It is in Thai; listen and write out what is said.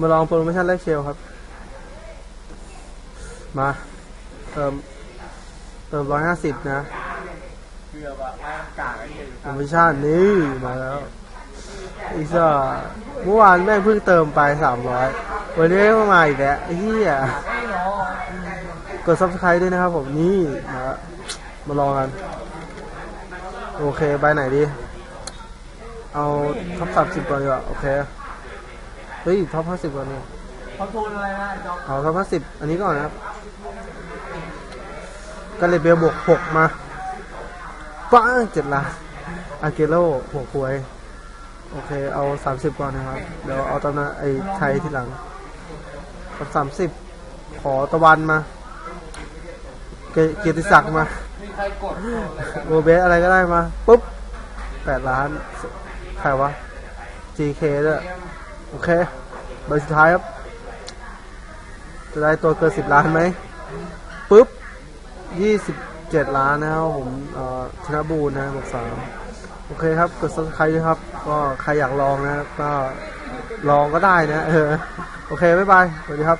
มาลองโปรโมชั่นแรกเชลครับ มาเติมเติมร้อยห้าสิบนะเกือบอะไม่ต้องกายโปรโมชั่นนี่มาแล้วอีซ่าเมื่อวานแม่งเพิ่งเติมไปสามร้อยวันนี้ก็มาอีกแล้วเหี้ยกด subscribe ด้วยนะครับผมนี่มามาลองกัน โอเคใบไหนดี เอาท็อปสามสิบก่อนดีกว่า โอเค เฮ้ยท็อปห้าสิบก่อนนี่เขาทูลอะไรนะไอ้จ๊อบเอาท็อปห้าสิบอันนี้ก่อนนะครับกันเลยเบลบวกหกมาป้างเจ็ดล้านอาเกโร่หัวควย โอเค เอาสามสิบก่อนนะครับ เดี๋ยวเอาตอนนั้นไอ้ไทยทีหลังกับสามสิบขอตะวันมา เกเกียรติศักดิ์มามีใครกดโมเบสอะไรก็ได้มาปุ๊บแปดล้าน ใครวะ GK ด้วย โอเค ใบสุดท้ายครับ จะได้ตัวเกินสิบล้านไหมปุ๊บยี่สิบเจ็ดล้านนะครับผมเอ่อธนบูรณ์นะบอกสามโอเคครับกด subscribe ด้วยครับ ก็ใครอยากลองนะก็ลองก็ได้นะ เออ โอเค บ๊ายบาย สวัสดีครับ